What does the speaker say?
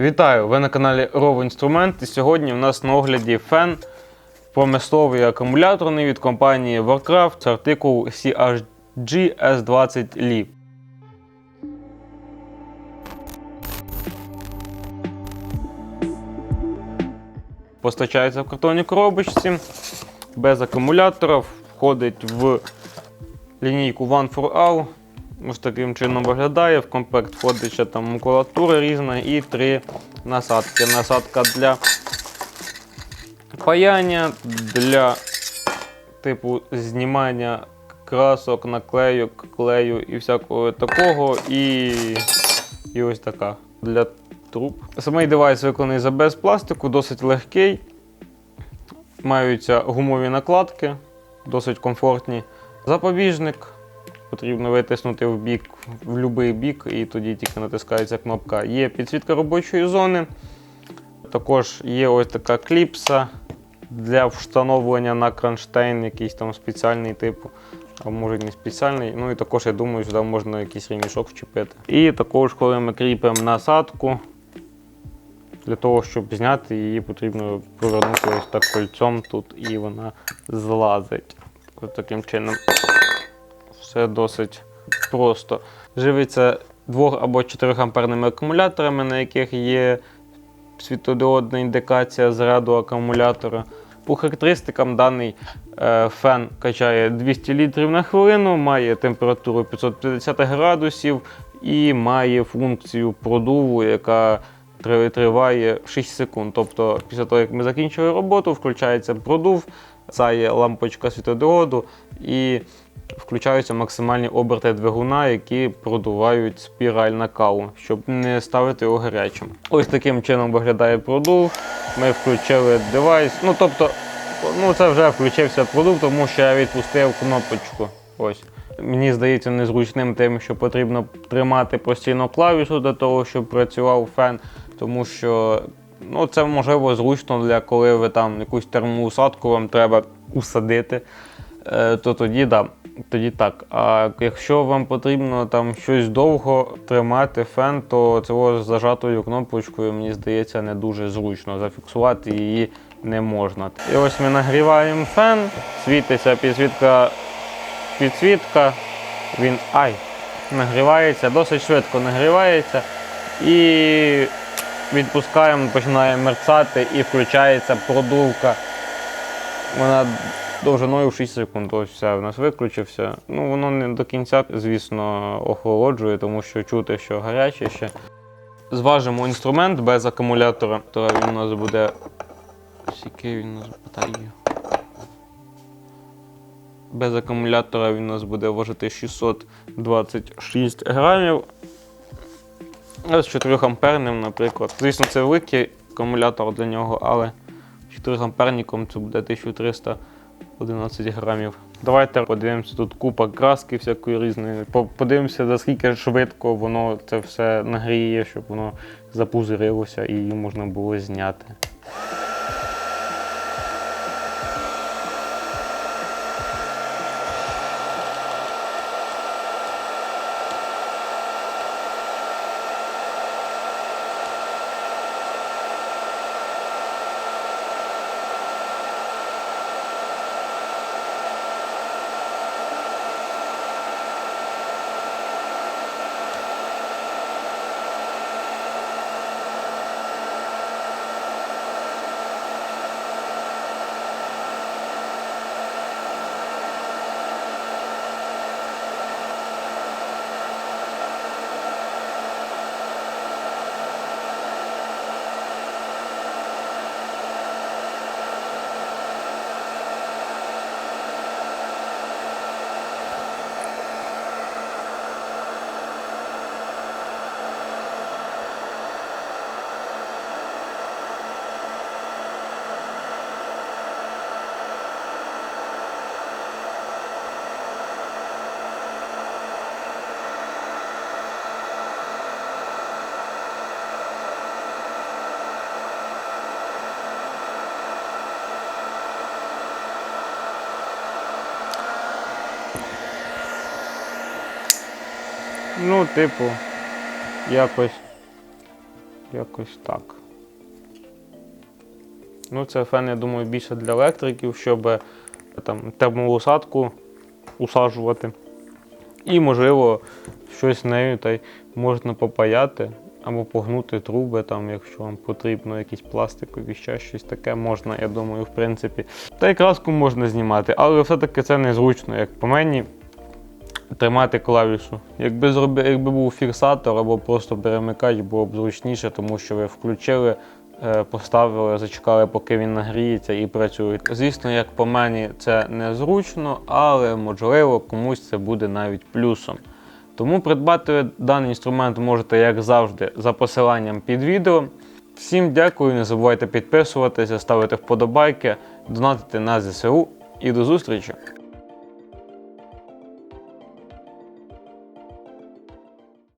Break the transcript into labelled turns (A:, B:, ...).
A: Вітаю! Ви на каналі Rovo Інструмент. І сьогодні у нас на огляді фен промисловий акумуляторний від компанії Warcraft. Це артикул CHG S20 Li. Постачається в картонній коробочці без акумулятора, входить в лінійку One for All. Ось таким чином виглядає. В комплект входить ще там макулатура різна і три насадки. Насадка для паяння, для типу знімання красок, наклейок, клею і всякого такого. І, і ось така для труб. Самий девайс виконаний за без пластику, досить легкий. Маються гумові накладки, досить комфортні. Запобіжник потрібно витиснути в бік, в будь-який бік, і тоді тільки натискається кнопка. Є підсвітка робочої зони. Також є ось така кліпса для встановлення на кронштейн, якийсь там спеціальний типу, а може не спеціальний. Ну і також, я думаю, сюди можна якийсь ремішок вчепити. І також, коли ми кріпимо насадку, для того, щоб зняти її, потрібно повернути ось так кольцом тут, і вона злазить. Ось таким чином. Все досить просто. Живиться 2 або 4 амперними акумуляторами, на яких є світодіодна індикація заряду акумулятора. По характеристикам даний е, фен качає 200 літрів на хвилину, має температуру 550 градусів і має функцію продуву, яка триває 6 секунд. Тобто, після того, як ми закінчили роботу, включається продув, є лампочка світодіоду і включаються максимальні оберти двигуна, які продувають спіраль на каву, щоб не ставити його гарячим. Ось таким чином виглядає продув. Ми включили девайс. Ну тобто, ну це вже включився продув, тому що я відпустив кнопочку. Ось. Мені здається незручним тим, що потрібно тримати постійно клавішу для того, щоб працював фен, тому що ну, це можливо зручно для коли ви там якусь термоусадку вам треба усадити, е, то тоді да, тоді так. А якщо вам потрібно там щось довго тримати фен, то цього з зажатою кнопочкою, мені здається, не дуже зручно. Зафіксувати її не можна. І ось ми нагріваємо фен, світиться підсвітка, підсвітка, він ай, нагрівається, досить швидко нагрівається. І відпускаємо, починає мерцати і включається продувка. Вона довжиною в 6 секунд. Ось все, у нас виключився. Ну, воно не до кінця, звісно, охолоджує, тому що чути, що гаряче ще. Зважимо інструмент без акумулятора. То він у нас буде. Скільки він у нас батарею? Без акумулятора він у нас буде важити 626 грамів. А з 4 амперним, наприклад. Звісно, це великий акумулятор для нього, але 4 амперником це буде 1311 грамів. Давайте подивимося тут купа краски всякої різної. Подивимося, наскільки швидко воно це все нагріє, щоб воно запузирилося і її можна було зняти. Ну, типу, якось Якось так. Ну, це фен, я думаю, більше для електриків, щоб е, там термоусадку усаджувати. І, можливо, щось нею та й можна попаяти або погнути труби, там, якщо вам потрібно, якісь пластикові, ще щось таке можна, я думаю, в принципі. Та й краску можна знімати, але все-таки це незручно, як по мені. Тримати клавішу. Якби, зроби, якби був фіксатор або просто перемикач, було б зручніше, тому що ви включили, е, поставили, зачекали, поки він нагріється і працює. Звісно, як по мені, це незручно, але можливо комусь це буде навіть плюсом. Тому придбати даний інструмент можете, як завжди, за посиланням під відео. Всім дякую, не забувайте підписуватися, ставити вподобайки, донатити на ЗСУ і до зустрічі!